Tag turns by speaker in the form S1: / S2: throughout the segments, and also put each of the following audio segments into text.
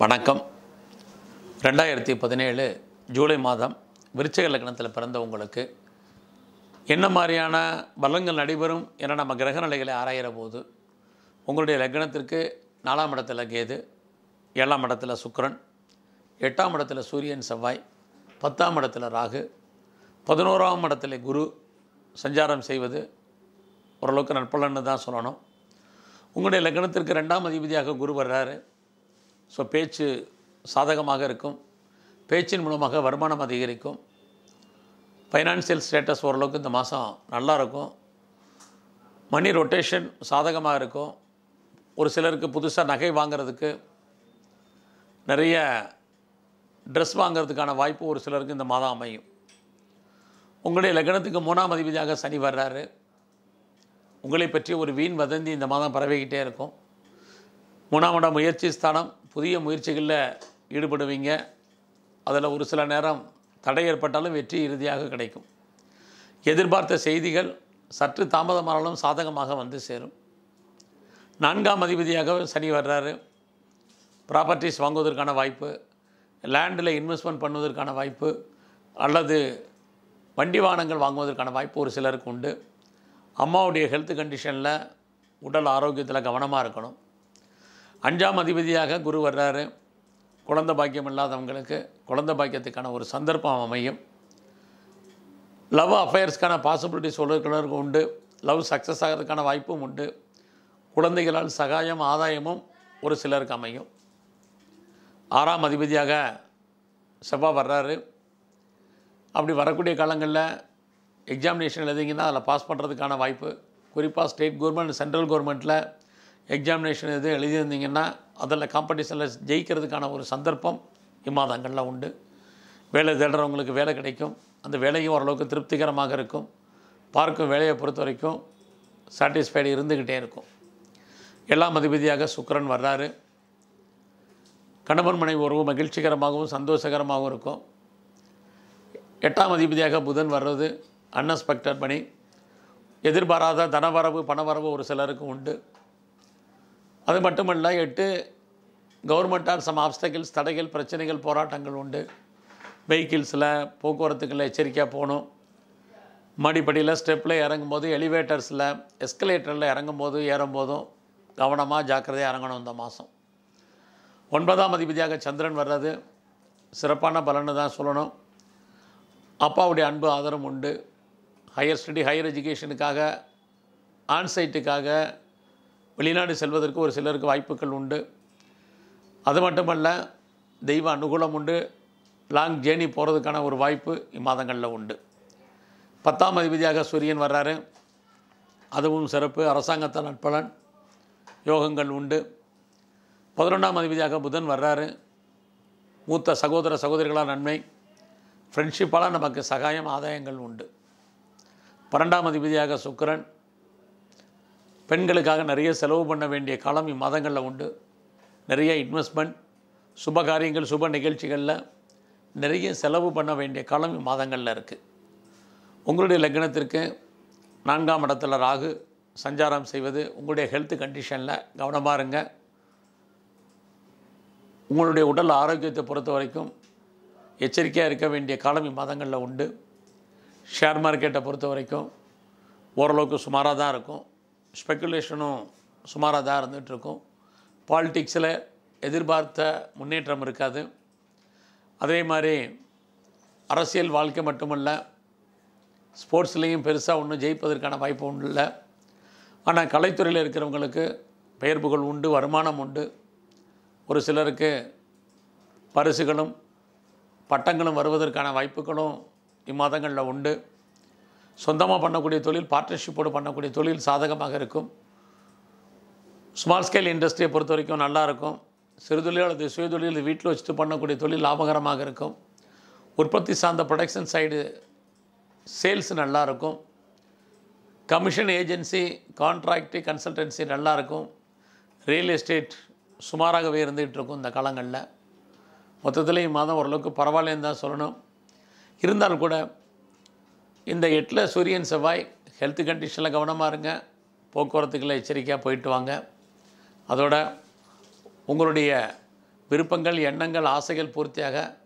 S1: வணக்கம். ரெண்டாயிரத்தி பதினேழு ஜூலை மாதம் விருச்சக லக்னத்தில் பிறந்த உங்களுக்கு என்ன மாதிரியான பலங்கள் நடைபெறும் என நம்ம கிரக நிலைகளை ஆராயிற போது உங்களுடைய லக்னத்திற்கு நாலாம் இடத்துல கேது ஏழாம் இடத்துல சுக்கரன் எட்டாம் இடத்துல சூரியன் செவ்வாய் பத்தாம் இடத்துல ராகு பதினோராம் இடத்துல குரு சஞ்சாரம் செய்வது ஓரளவுக்கு நற்பலன்னு தான் சொல்லணும். உங்களுடைய லக்னத்திற்கு ரெண்டாம் அதிபதியாக குரு வர்றாரு. ஸோ பேச்சு சாதகமாக இருக்கும். பேச்சின் மூலமாக வருமானம் அதிகரிக்கும். ஃபைனான்சியல் ஸ்டேட்டஸ் ஓரளவுக்கு இந்த மாதம் நல்லா இருக்கும். மணி ரொட்டேஷன் சாதகமாக இருக்கும். ஒரு சிலருக்கு புதுசாக நகை வாங்குறதுக்கு நிறைய ட்ரெஸ் வாங்குறதுக்கான வாய்ப்பு ஒரு சிலருக்கு இந்த மாதம் அமையும். உங்களுடைய லக்னத்துக்கு மூணாம் அதிபதியாக சனி வர்றாரு. உங்களை பற்றி ஒரு வீண் வதந்தி இந்த மாதம் பரவிக்கிட்டே இருக்கும். மூணாம் இடம் முயற்சி ஸ்தானம். புதிய முயற்சிகளில் ஈடுபடுவீங்க. அதில் ஒரு சில நேரம் தடை ஏற்பட்டாலும் வெற்றி இறுதியாக கிடைக்கும். எதிர்பார்த்த செய்திகள் சற்று தாமதமானாலும் சாதகமாக வந்து சேரும். நான்காம் அதிபதியாக சனி வர்றாரு. ப்ராப்பர்ட்டிஸ் வாங்குவதற்கான வாய்ப்பு லேண்டில் இன்வெஸ்ட்மெண்ட் பண்ணுவதற்கான வாய்ப்பு அல்லது வண்டி வாகனங்கள் வாங்குவதற்கான வாய்ப்பு ஒரு சிலருக்கு உண்டு. அம்மாவுடைய ஹெல்த் கண்டிஷனில் உடல் ஆரோக்கியத்தில் கவனமாக இருக்கணும். அஞ்சாம் அதிபதியாக குரு வர்றாரு. குழந்தை பாக்கியம் இல்லாதவங்களுக்கு குழந்தை பாக்கியத்துக்கான ஒரு சந்தர்ப்பம் அமையும். லவ் அஃபேர்ஸ்க்கான பாசிபிலிட்டிஸ் ஒருவருக்கு உண்டு. லவ் சக்ஸஸ் ஆகிறதுக்கான வாய்ப்பும் உண்டு. குழந்தைகளால் சகாயம் ஆதாயமும் ஒரு சிலருக்கு அமையும். ஆறாம் அதிபதியாக செவ்வாய் வர்றாரு. அப்படி வரக்கூடிய காலங்களில் எக்ஸாமினேஷன் எழுதிங்கன்னா அதில் பாஸ் பண்ணுறதுக்கான வாய்ப்பு. குறிப்பாக ஸ்டேட் கவர்மெண்ட் சென்ட்ரல் கவர்மெண்ட்டில் எக்ஸாமினேஷன் எது எழுதியிருந்தீங்கன்னா அதில் காம்படிஷனில் ஜெயிக்கிறதுக்கான ஒரு சந்தர்ப்பம் இம்மாதங்களில் உண்டு. வேலை தேடுறவங்களுக்கு வேலை கிடைக்கும். அந்த வேலையும் ஓரளவுக்கு திருப்திகரமாக இருக்கும். பார்க்கும் வேலையை பொறுத்த வரைக்கும் சாட்டிஸ்ஃபைடு இருந்துக்கிட்டே இருக்கும். எல்லாம் அதிபதியாக சுக்கரன் வர்றாரு. கணவன் மனைவி உறவு மகிழ்ச்சிகரமாகவும் சந்தோஷகரமாகவும் இருக்கும். எட்டாம் அதிபதியாக புதன் வர்றது அன்எக்ஸ்பெக்டட் பணி. எதிர்பாராத தனவரவு பணவரவு ஒரு சிலருக்கு உண்டு. அது மட்டுமல்ல எட்டு கவர்மெண்ட்டால் சம் ஆப்ஸ்டக்கிள்ஸ் தடைகள் பிரச்சனைகள் போராட்டங்கள் உண்டு. வெஹிக்கிள்ஸில் போக்குவரத்துக்களில் எச்சரிக்கையாக போகணும். மடிப்படியில் ஸ்டெப்பில் இறங்கும்போது எலிவேட்டர்ஸில் எஸ்கலேட்டரில் இறங்கும்போது ஏறும்போதும் கவனமாக ஜாக்கிரதையாக இறங்கணும் இந்த மாதம் ஒன்பதாம் அதிபதியாக சந்திரன் வர்றது சிறப்பான பலன்னு தான் சொல்லணும். அப்பாவுடைய அன்பு ஆதரவும் உண்டு. ஹையர் ஸ்டடி ஹையர் எஜுகேஷனுக்காக ஆன்சைட்டுக்காக வெளிநாடு செல்வதற்கு ஒரு சிலருக்கு வாய்ப்புகள் உண்டு. அது மட்டுமல்ல தெய்வ அனுகூலம் உண்டு. லாங் ஜேர்னி போகிறதுக்கான ஒரு வாய்ப்பு இம்மாதங்களில் உண்டு. பத்தாம் அதிபதியாக சூரியன் வர்றாரு. அதுவும் சிறப்பு. அரசாங்கத்தால் நட்பலன் யோகங்கள் உண்டு. பதினொன்றாம் அதிபதியாக புதன் வர்றாரு. மூத்த சகோதர சகோதரிகளால் நன்மை. ஃப்ரெண்ட்ஷிப்பால் நமக்கு சகாயம் ஆதாயங்கள் உண்டு. பன்னெண்டாம் அதிபதியாக சுக்கரன். பெண்களுக்காக நிறைய செலவு பண்ண வேண்டிய காலம் இம்மாதங்களில் உண்டு. நிறைய இன்வெஸ்ட்மெண்ட் சுப காரியங்கள் சுப நிகழ்ச்சிகளில் நிறைய செலவு பண்ண வேண்டிய காலம் இம்மாதங்களில் இருக்குது உங்களுடைய லக்னத்திற்கு நான்காம் இடத்துல ராகு சஞ்சாரம் செய்வது உங்களுடைய ஹெல்த் கண்டிஷனில் கவனமாக இருங்க. உங்களுடைய உடல் ஆரோக்கியத்தை பொறுத்த வரைக்கும் எச்சரிக்கையாக இருக்க வேண்டிய காலம் இம்மாதங்களில் உண்டு. ஷேர் மார்க்கெட்டை பொறுத்த வரைக்கும் ஓரளவுக்கு சுமாராக தான் இருக்கும். ஸ்பெக்குலேஷனும் சுமாராக தான் இருந்துகிட்ருக்கும். பாலிட்டிக்ஸில் எதிர்பார்த்த முன்னேற்றம் இருக்காது. அதே மாதிரி அரசியல் வாழ்க்கை மட்டுமல்ல ஸ்போர்ட்ஸ்லேயும் பெருசாக ஒன்றும் ஜெயிப்பதற்கான வாய்ப்பு ஒன்றும் இல்லை ஆனால் கலைத்துறையில் இருக்கிறவங்களுக்கு பெயர் புகழ் உண்டு வருமானம் உண்டு. ஒரு சிலருக்கு பரிசுகளும் பட்டங்களும் வருவதற்கான வாய்ப்புகளும் இம்மாதங்களில் உண்டு. சொந்தமாக பண்ணக்கூடிய தொழில் பார்ட்னர்ஷிப்போடு பண்ணக்கூடிய தொழில் சாதகமாக இருக்கும். ஸ்மால் ஸ்கேல் இண்டஸ்ட்ரியை பொறுத்த வரைக்கும் நல்லா இருக்கும். சிறுதொழில் அல்லது சுயதொழில் வீட்டில் வச்சுட்டு பண்ணக்கூடிய தொழில் லாபகரமாக இருக்கும். உற்பத்தி சார்ந்த ப்ரொடக்ஷன் சைடு சேல்ஸ் நல்லா இருக்கும். கமிஷன் ஏஜென்சி கான்ட்ராக்டு கன்சல்டன்சி நல்லா இருக்கும். ரியல் எஸ்டேட் சுமாராகவே இருந்துகிட்டு இருக்கும் இந்த காலங்களில். மொத்தத்தில் மாதம் ஓரளவுக்கு பரவாயில்லன்னு தான் சொல்லணும். இருந்தாலும் கூட இந்த எட்டில் சூரியன் செவ்வாய் ஹெல்த் கண்டிஷனில் கவனமாக இருங்க. போக்குவரத்துக்களை எச்சரிக்கையாக போயிட்டு வாங்க. அதோட உங்களுடைய விருப்பங்கள் எண்ணங்கள் ஆசைகள் பூர்த்தியாக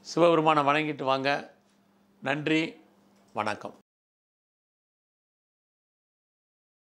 S1: சிவபெருமானை வணங்கிட்டு வாங்க. நன்றி வணக்கம்.